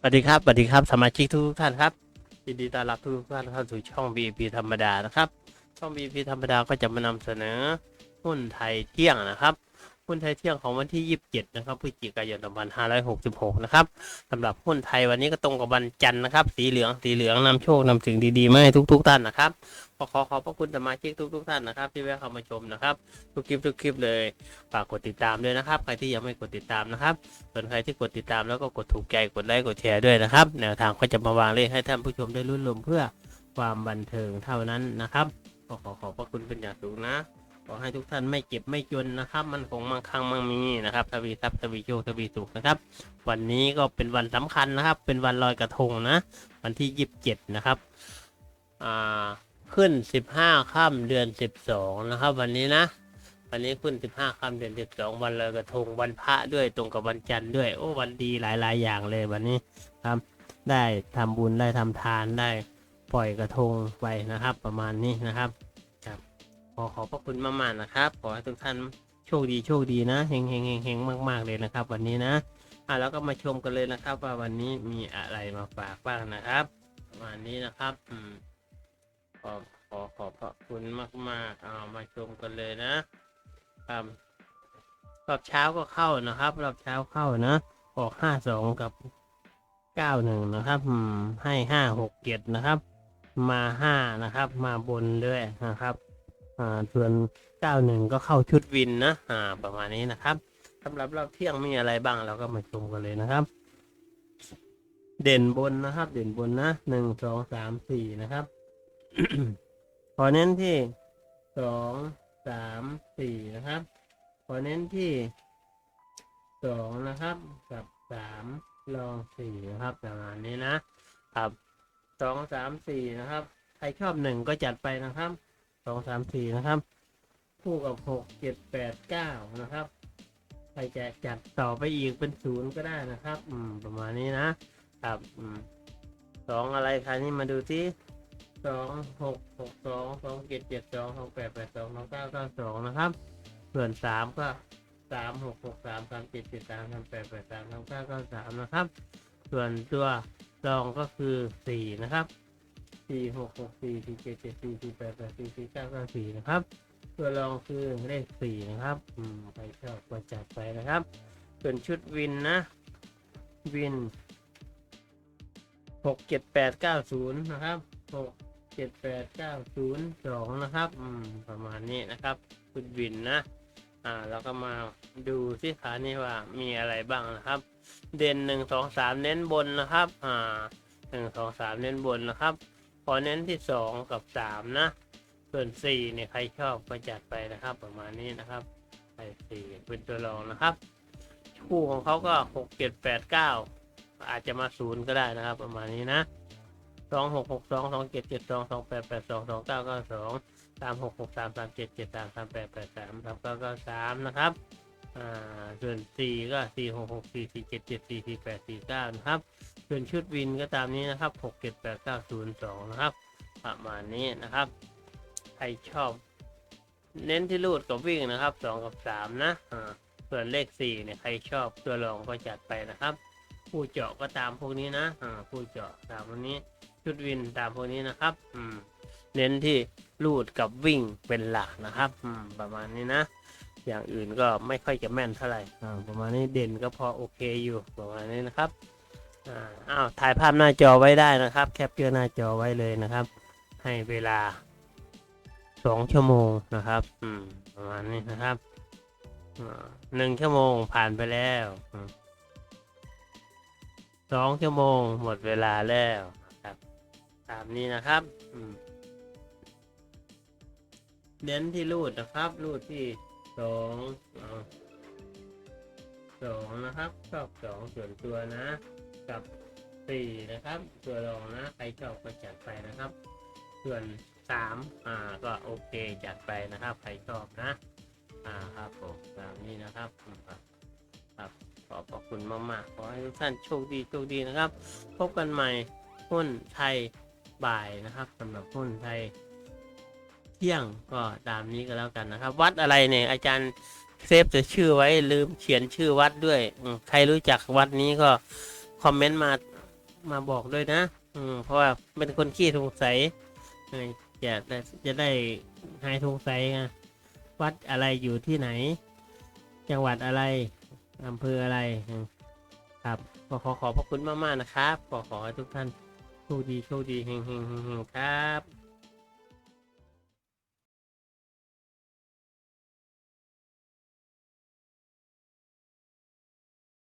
สวัสดีครับสวัสดีครับสมาชิกทุกท่านครับยินดีต้อนรับทุกท่านเข้าสู่ช่อง BP ธรรมดานะครับ ช่อง BP ธรรมดาก็จะมานำเสนอหุ้นไทยเที่ยงนะครับ หุ้นไทยเที่ยงของวันที่ 27 นะครับพฤศจิกายน 2566 นะครับสำหรับหุ้นไทยวันนี้ก็ตรงกับวันจันทร์นะครับ สีเหลือง สีเหลืองนำโชคนำสิ่งดีๆ มาให้ทุกๆท่านนะครับ ขอขอขอบพระคุณสมาชิกทุกๆท่านนะครับ ที่แวะเข้ามาชมนะครับ ทุกคลิปทุกคลิปเลย ฝากกดติดตามด้วยนะครับ ใครที่ยังไม่กดติดตามนะครับ ส่วนใครที่กดติดตามแล้วก็กดถูกใจ กดไลค์ กดแชร์ด้วยนะครับ แนวทางก็จะมาวางเลขให้ท่านผู้ชมได้รุ่นลมเพื่อความบันเทิงเท่านั้นนะครับก็ขอขอบพระคุณเป็นอย่างสูงนะ ขอให้ทุกท่านไม่เจ็บไม่จนนะครับ มันคงมั่งคั่งมั่งมีนะครับทวีทรัพย์ทวีโชคทวีสุขนะครับ วันนี้ก็เป็นวันสำคัญนะครับ เป็นวันลอยกระทงนะ วันที่ยี่สิบเจ็ดนะครับอ่าขึ้นสิบห้าค่ำเดือนสิบสองนะครับ วันนี้นะ วันนี้ขึ้นสิบห้าค่ำเดือนสิบสองวันลอยกระทงวันพระด้วยตรงกับวันจันทร์ด้วยโอ้วันดีหลายๆอย่างเลยวันนี้ครับ ได้ทำบุญได้ทำทานได้ปล่อยกระทงไปนะครับ ประมาณนี้นะครับ อขอบพระคุณมากๆนะครับ ขอให้ทุกท่านโชคดีโชคดีนะเฮงเฮงเฮงเฮงมาก ๆ เลยนะครับ วันนี้นะอะแล้วก็มาชมกันเลยนะครับ ว่าวันนี้มีอะไรมาฝากบ้างนะครับประมาณนี้นะครับอืมขอขอขอบพระคุณมากๆเอามาชมกันเลยนะครับรอบเช้าก็เข้านะครับรอบเช้าเข้านะออกห้าสองกับเก้าหนึ่งนะครับอืมให้ห้าหกเจ็ดนะครับ มาห้านะครับ มาบนด้วยนะครับ อ่าส่วนเก้าหนึ่งก็เข้าชุดวินนะอ่าประมาณนี้นะครับสำหรับรอบเที่ยงมีอะไรบ้างเราก็มาชมกันเลยนะครับ เด่นบนนะครับ เด่นบนนะหนึ่งสองสามสี่นะครับขอเน้นที่สองสามสี่นะครับขอเน้นที่สองนะครับ กับสามลองสี่นะครับประมาณนี้นะครับสองสามสี่นะครับ ใครชอบหนึ่งก็จัดไปนะครับ องสามสี่นะครับคู่กับหกเจ็ดแปดเก้านะครับใครจะจัดต่อไปอีกเป็นศูนย์ก็ได้นะครับ อืม ประมาณนี้นะครับอืมสองอะไรคะนี่มาดูที่สองหกหกสองสองเจ็ดเจ็ดสองสองแปดแปดสองสองเก้าเก้าสองนะครับส่วนสามก็สามหกหกสามสามเจ็ดเจ็ดสามสามแปดแปดสามสามเก้าเก้าสามนะครับ ส่วนตัวรองก็คือสี่นะครับ สี่หกหกสี่สี่เจ็ดเจ็ดสี่สี่แปดแปดสี่สี่เก้าเก้าสี่นะครับ ตัวรองคือเลขสี่นะครับอืมใครชอบก็จัดไปนะครับ ส่วนชุดวินนะ วินหกเจ็ดแปดเก้าศูนย์นะครับหกเจ็ดแปดเก้าศูนย์สองนะครับอืมประมาณนี้นะครับชุดวินนะอ่าแล้วก็มาดูที่ขานี่ว่ามีอะไรบ้างนะครับ เด่นหนึ่งสองสามเน้นบนนะครับ อ่าหนึ่งสองสามเน้นบนนะครับ อเน้นที่สองกับสามนะ ส่วนสี่เนี่ยใครชอบก็จัดไปนะครับ ประมาณนี้นะครับใครสี่เป็นตัวรองนะครับ คู่ของเขาก็หกเจ็ดแปดเก้าอาจจะมาศูนย์ก็ได้นะครับ ประมาณนี้นะสองหกหกสองสองเจ็ดเจ็ดสองสองแปดแปดสองสองเก้าเก้าสองสามหกหกสามสามเจ็ดเจ็ดสามสามแปดแปดสามสามเก้าเก้าสามนะครับ อ่าส่วนสี่ก็สี่หกหกสี่สี่เจ็ดเจ็ดสี่สี่แปดสี่เก้านะครับส่วนชุดวินก็ตามนี้นะครับหกเจ็ดแปดเก้าศูนะครับ ประมาณนี้นะครับ ใครชอบ เน้นที่รูดกับวิ่งนะครับสองกับสามนะอ่าส่วนเลขสี่เนี่ย ใครชอบตัวรองก็จัดไปนะครับ ผู้เจาะก็ตามพวกนี้นะอ่าผู้เจาะตามพวกนี้ ชุดวินตามพวกนี้นะครับ อืม เน้นที่ลูดกับวิ่งเป็นหลักนะครับ อืม ประมาณนี้นะ อย่างอื่นก็ไม่ค่อยจะแม่นเท่าไหร่อ่าประมาณนี้เด่นก็พอโอเคอยู่ประมาณนี้นะครับอ่าอ้าวถ่ายภาพหน้าจอไว้ได้นะครับ แคปเจอร์หน้าจอไว้เลยนะครับ ให้เวลาสองชั่วโมงนะครับอืมประมาณนี้นะครับอ่าหนึ่งชั่วโมงผ่านไปแล้วอืมสองชั่วโมงหมดเวลาแล้วนะครับตามนี้นะครับอืมเน้นที่รูดนะครับรูดที่ สองสองนะครับชอบสองส่วนตัวนะ กับสี่นะครับ ตัวรองนะ ใครชอบก็จัดไปนะครับ ส่วนสามอ่าก็โอเคจัดไปนะครับ ใครชอบนะ อ่าครับผมตามนี้นะครับอืมครับครับขอบพระคุณมากๆขอให้ทุกท่านโชคดีโชคดีนะครับ พบกันใหม่หุ้นไทยบ่ายนะครับสำหรับหุ้นไทย เที่ยงก็ตามนี้ก็แล้วกันนะครับ วัดอะไรเนี่ย อาจารย์เซฟจะชื่อไว้ลืมเขียนชื่อวัดด้วยอใครรู้จักวัดนี้ก็คอมเมนต์มามาบอกด้วยนะ อืมเพราะว่าเป็นคนขี้สงสัยเอออยากได้จะได้หายสงสัยไงวัดอะไรอยู่ที่ไหน จังหวัดอะไรอำเภออะไรครับก็ขอขอบพระคุณมากๆนะครับขอขอให้ทุกท่านโชคดีโชคดีเฮงเฮงเฮงครับ